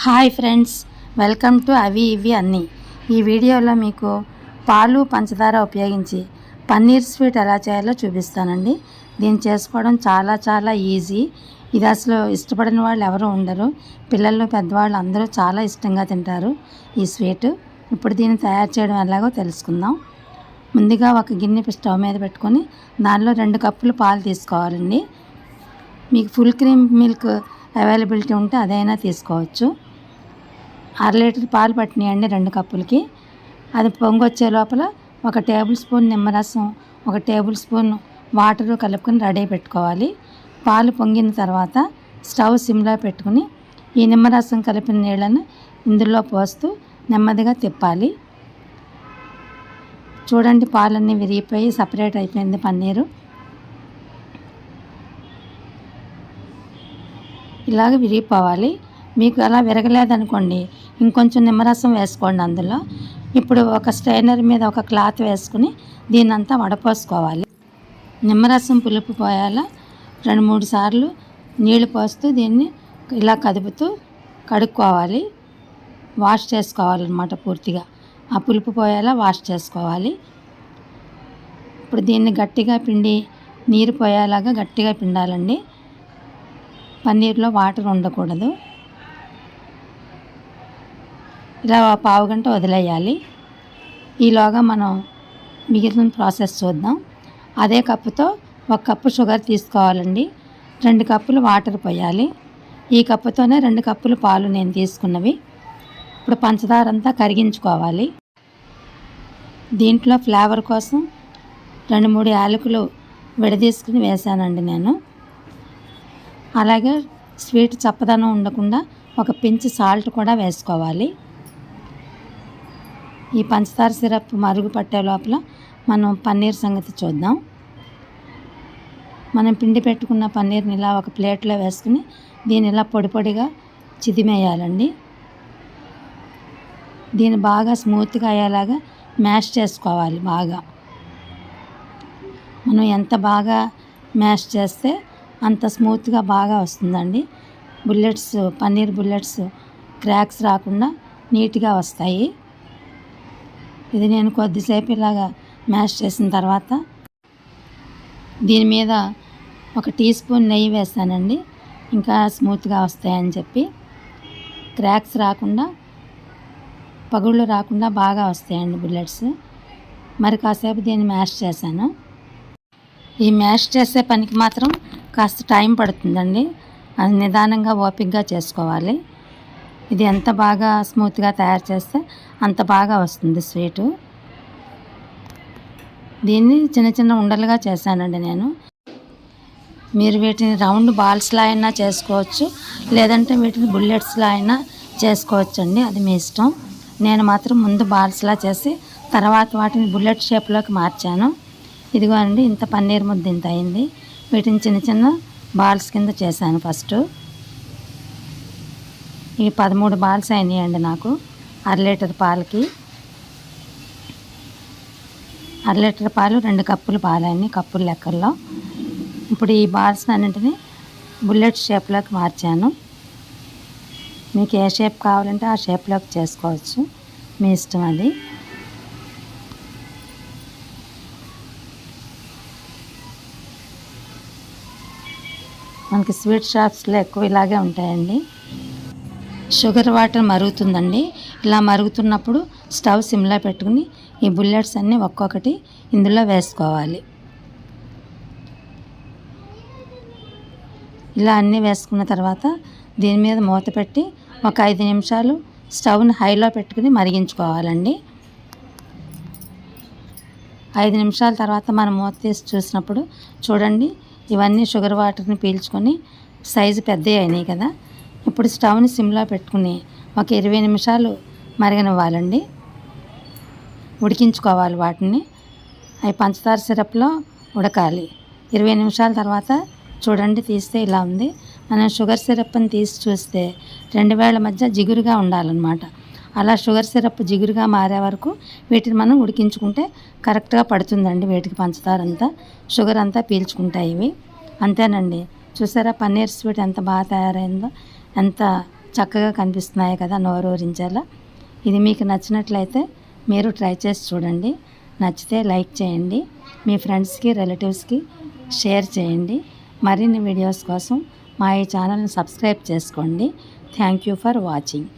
Hi friends welcome to అవి ఇవి అన్నీ. ఈ వీడియోలో మీకు పాలు పంచదార ఉపయోగించి పన్నీర్ స్వీట్ ఎలా చేయాలో చూపిస్తానండి. దీన్ని చేసుకోవడం చాలా చాలా ఈజీ. ఇది అసలు ఇష్టపడిన వాళ్ళు ఎవరు ఉండరు. పిల్లలు పెద్దవాళ్ళు అందరూ చాలా ఇష్టంగా తింటారు ఈ స్వీట్. ఇప్పుడు దీన్ని తయారు చేయడం ఎలాగో తెలుసుకుందాం. ముందుగా ఒక గిన్నె స్టవ్ మీద పెట్టుకొని దానిలో రెండు కప్పులు పాలు తీసుకోవాలండి. మీకు ఫుల్ క్రీమ్ మిల్క్ అవైలబిలిటీ ఉంటే అదైనా తీసుకోవచ్చు. అర లీటర్ పాలు పట్టినాయండి రెండు కప్పులకి. అది పొంగొచ్చే లోపల ఒక టేబుల్ స్పూన్ నిమ్మరసం ఒక టేబుల్ స్పూన్ వాటర్ కలుపుకొని రెడీ పెట్టుకోవాలి. పాలు పొంగిన తర్వాత స్టవ్ సిమ్లో పెట్టుకుని ఈ నిమ్మరసం కలిపిన నీళ్ళను ఇందులో పోస్తూ నెమ్మదిగా తిప్పాలి. చూడండి పాలన్నీ విరిగిపోయి సపరేట్ అయిపోయింది పన్నీరు. ఇలాగ విరిగిపోవాలి. మీకు అలా విరగలేదనుకోండి ఇంకొంచెం నిమ్మరసం వేసుకోండి అందులో. ఇప్పుడు ఒక స్ట్రైనర్ మీద ఒక క్లాత్ వేసుకుని దీన్నంతా వడపోసుకోవాలి. నిమ్మరసం పులుపు పోయాలా రెండు మూడు సార్లు నీళ్ళు పోస్తూ దీన్ని ఇలా కదుపుతూ కడుక్కోవాలి. వాష్ చేసుకోవాలన్నమాట పూర్తిగా. ఆ పులుపు పోయేలా వాష్ చేసుకోవాలి. ఇప్పుడు దీన్ని గట్టిగా పిండి నీరు పోయేలాగా గట్టిగా పిండాలండి. పన్నీర్లో వాటర్ ఉండకూడదు. ఇలా పావు గంట వదిలేయాలి. ఈలోగా మనం మిగిలిన ప్రాసెస్ చూద్దాం. అదే కప్పుతో ఒక కప్పు షుగర్ తీసుకోవాలండి. రెండు కప్పులు వాటర్ పోయాలి. ఈ కప్పుతోనే రెండు కప్పులు పాలు నేను తీసుకున్నవి. ఇప్పుడు పంచదార అంతా కరిగించుకోవాలి. దీంట్లో ఫ్లేవర్ కోసం రెండు మూడు యాలకులు విడదీసుకుని వేసానండి నేను. అలాగే స్వీట్ చప్పదనం ఉండకుండా ఒక పించ్ సాల్ట్ కూడా వేసుకోవాలి. ఈ పంచదార సిరప్ మరుగు పట్టే లోపల మనం పన్నీర్ సంగతి చూద్దాం. మనం పిండి పెట్టుకున్న పన్నీర్ని ఇలా ఒక ప్లేట్లో వేసుకుని దీన్ని ఇలా పొడి పొడిగా చిదిమేయాలండి. దీన్ని బాగా స్మూత్గా అయ్యేలాగా మ్యాష్ చేసుకోవాలి బాగా. మనం ఎంత బాగా మ్యాష్ చేస్తే అంత స్మూత్గా బాగా వస్తుందండి. బుల్లెట్స్ పన్నీర్ బుల్లెట్స్ క్రాక్స్ రాకుండా నీట్గా వస్తాయి. ఇది నేను కొద్దిసేపు ఇలాగా మ్యాష్ చేసిన తర్వాత దీని మీద ఒక టీ స్పూన్ నెయ్యి వేస్తానండి ఇంకా స్మూత్గా వస్తాయని చెప్పి. క్రాక్స్ రాకుండా పగుళ్ళు రాకుండా బాగా వస్తాయండి బుల్లెట్స్. మరి కాసేపు దీన్ని మ్యాష్ చేశాను. ఈ మ్యాష్ చేసే పనికి మాత్రం కాస్త టైం పడుతుందండి. అది నిదానంగా ఓపిక్గా చేసుకోవాలి. ఇది ఎంత బాగా స్మూత్గా తయారు చేస్తే అంత బాగా వస్తుంది స్వీటు. దీన్ని చిన్న చిన్న ఉండలుగా చేశానండి నేను. మీరు వీటిని రౌండ్ బాల్స్లా అయినా చేసుకోవచ్చు లేదంటే వీటిని బుల్లెట్స్లా అయినా చేసుకోవచ్చండి. అది మీ ఇష్టం. నేను మాత్రం ముందు బాల్స్లా చేసి తర్వాత వాటిని బుల్లెట్ షేప్లోకి మార్చాను. ఇదిగో అండి ఇంత పన్నీర్ ముద్ద ఇంత అయింది. వీటిని చిన్న చిన్న బాల్స్ కింద చేశాను ఫస్ట్. ఈ పదమూడు బాల్స్ అయినాయండి నాకు. అర లీటర్ పాలకి. అర లీటర్ పాలు రెండు కప్పులు పాలు కప్పుల లెక్కల్లో. ఇప్పుడు ఈ బాల్స్ అన్నింటినీ బుల్లెట్ షేప్లోకి మార్చాను. మీకు ఏ షేప్ కావాలంటే ఆ షేప్లోకి చేసుకోవచ్చు. మీ ఇష్టం అది. మనకి స్వీట్ షాప్స్లో ఎక్కువ ఇలాగే ఉంటాయండి. షుగర్ వాటర్ మరుగుతుందండి. ఇలా మరుగుతున్నప్పుడు స్టవ్ సిమ్లో పెట్టుకుని ఈ బుల్లెట్స్ అన్నీ ఒక్కొక్కటి ఇందులో వేసుకోవాలి. ఇలా అన్నీ వేసుకున్న తర్వాత దీని మీద మూత పెట్టి ఒక ఐదు నిమిషాలు స్టవ్ని హైలో పెట్టుకుని మరిగించుకోవాలండి. ఐదు నిమిషాల తర్వాత మనం మూత తీసి చూసినప్పుడు చూడండి ఇవన్నీ షుగర్ వాటర్ని పీల్చుకొని సైజు పెద్దవి అయినాయి కదా. ఇప్పుడు స్టవ్ని సిమ్లో పెట్టుకుని ఒక ఇరవై నిమిషాలు మరగనివ్వాలండి. ఉడికించుకోవాలి వాటిని. అవి పంచదార సిరప్లో ఉడకాలి. ఇరవై నిమిషాల తర్వాత చూడండి తీస్తే ఇలా ఉంది. మనం షుగర్ సిరప్ని తీసి చూస్తే రెండు వేల మధ్య జిగురుగా ఉండాలన్నమాట. అలా షుగర్ సిరప్ జిగురుగా మారే వరకు వీటిని మనం ఉడికించుకుంటే కరెక్ట్గా పడుతుందండి వీటికి పంచదార అంతా షుగర్ అంతా పీల్చుకుంటాయి ఇవి. అంతేనండి. చూసారా పన్నీర్ స్వీట్ ఎంత బాగా తయారైందో? ఎంత చక్కగా కనిపిస్తున్నాయి కదా నోరు ఊరించేలా. ఇది మీకు నచ్చినట్లయితే మీరు ట్రై చేసి చూడండి. నచ్చితే లైక్ చేయండి. మీ ఫ్రెండ్స్కి రిలేటివ్స్కి షేర్ చేయండి. మరిన్ని వీడియోస్ కోసం మా ఈ ఛానల్ని సబ్స్క్రైబ్ చేసుకోండి. Thank you for watching.